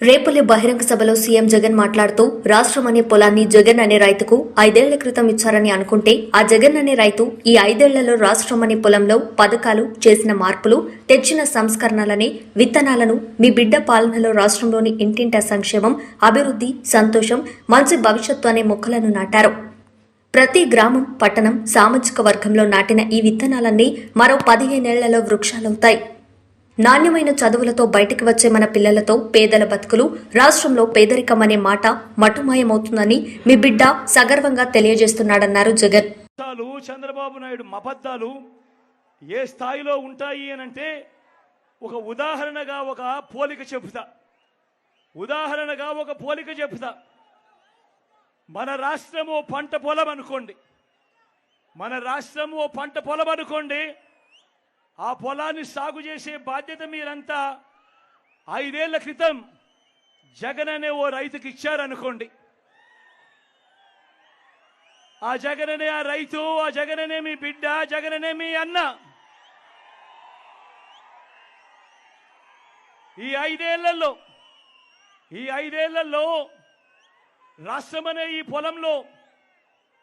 రేపల్లి బహిరంగ సభలో సీఎం జగన్ మాట్లాడుతూ రాష్ట్రం అనే పొలాన్ని జగన్ అనే రైతుకు ఐదేళ్ళ క్రితం ఇచ్చారని అనుకుంటే ఆ జగన్ అనే రైతు ఈ ఐదేళ్ళలో రాష్ట్రం అనే పొలంలో పథకాలు చేసిన మార్పులు తెచ్చిన సంస్కరణలని విత్తనాలను మీ బిడ్డ పాలనలో రాష్ట్రంలోని ఇంటింటా సంక్షేమం అభివృద్ధి సంతోషం మంచి భవిష్యత్తు అనే మొక్కలను నాటారు. ప్రతి గ్రామం పట్టణం సామాజిక వర్గంలో నాటిన ఈ విత్తనాలన్నీ మరో పదిహేనేళ్ళలో వృక్షాలవుతాయి. నాణ్యమైన చదువులతో బయటికి వచ్చే మన పిల్లలతో పేదల బతుకులు రాష్ట్రంలో పేదరికం అనే మాట మటుమాయమవుతుందని మీ బిడ్డ సగర్వంగా తెలియజేస్తున్నాడన్నారు జగన్. చంద్రబాబు నాయుడు అబద్ధాలు ఏ స్థాయిలో ఉంటాయి అని అంటే ఒక ఉదాహరణగా ఒక పోలిక చెబుతా. ఉదాహరణగా ఒక పోలిక చెబుతా. మన రాష్ట్రము పంట పొలం అనుకోండి. మన రాష్ట్రము ఓ పంట పొలం అనుకోండి ఆ పొలాన్ని సాగు చేసే బాధ్యత మీరంతా ఐదేళ్ళ క్రితం జగన్ అనే ఓ రైతుకి ఇచ్చారనుకోండి. ఆ జగననే ఆ రైతు ఆ జగననే మీ బిడ్డ జగననే మీ అన్న. ఈ ఐదేళ్ళలో ఈ ఐదేళ్ళలో రాష్ట్రమనే ఈ పొలంలో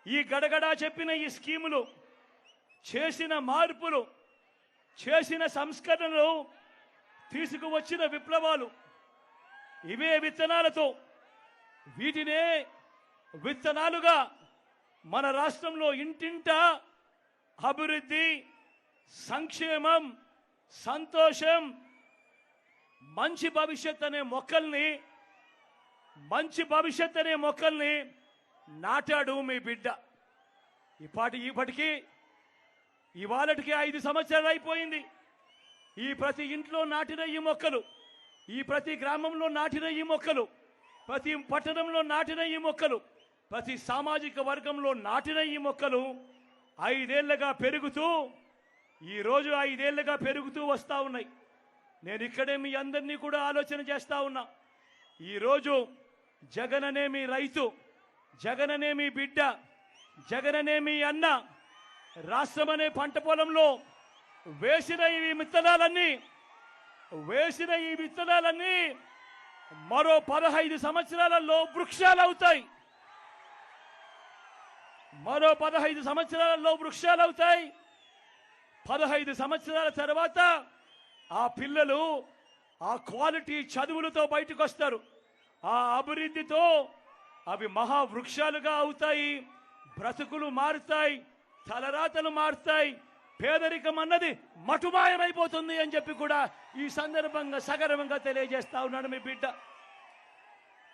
ఈ గడగడా చెప్పిన ఈ స్కీములు చేసిన మార్పులు చేసిన సంస్కరణలు తీసుకువచ్చిన విప్లవాలు. ఇవే విత్తనాలతో వీటినే విత్తనాలుగా మన రాష్ట్రంలో ఇంటింట అభివృద్ధి సంక్షేమం సంతోషం మంచి భవిష్యత్ అనే మొక్కల్ని మంచి భవిష్యత్ అనే మొక్కల్ని నాటాడు మీ బిడ్డ. ఇప్పటి ఇప్పటికీ ఇవాళటికి ఐదు సంవత్సరాలు అయిపోయింది. ఈ ప్రతి ఇంట్లో నాటిన ఈ మొక్కలు ఈ ప్రతి గ్రామంలో నాటిన ఈ మొక్కలు ప్రతి పట్టణంలో నాటిన ఈ మొక్కలు ప్రతి సామాజిక వర్గంలో నాటిన ఈ మొక్కలు ఐదేళ్ళుగా పెరుగుతూ ఈరోజు ఐదేళ్ళుగా పెరుగుతూ వస్తూ ఉన్నాయి. నేను ఇక్కడే మీ అందరినీ కూడా ఆలోచన చేస్తూ ఉన్నా. ఈరోజు జగననే మీ రైతు జగననే మీ బిడ్డ జగననే మీ అన్న రాష్ట్రం అనే పంట పొలంలో వేసిన ఈ విత్తనాలన్నీ వేసిన ఈ విత్తనాలన్నీ మరో పదహైదు సంవత్సరాలలో వృక్షాలు అవుతాయి మరో పదహైదు సంవత్సరాలలో వృక్షాలు అవుతాయి పదహైదు సంవత్సరాల తర్వాత ఆ పిల్లలు ఆ క్వాలిటీ చదువులతో బయటకు వస్తారు ఆ అభివృద్ధితో అవి మహావృక్షాలుగా అవుతాయి బ్రతుకులు మారుతాయి. తలరాతలు మారుతాయి పేదరికం అన్నది మటుమాయమైపోతుంది అని చెప్పి కూడా ఈ సందర్భంగా సగర్వంగా తెలియజేస్తా ఉన్నాడు మీ బిడ్డ.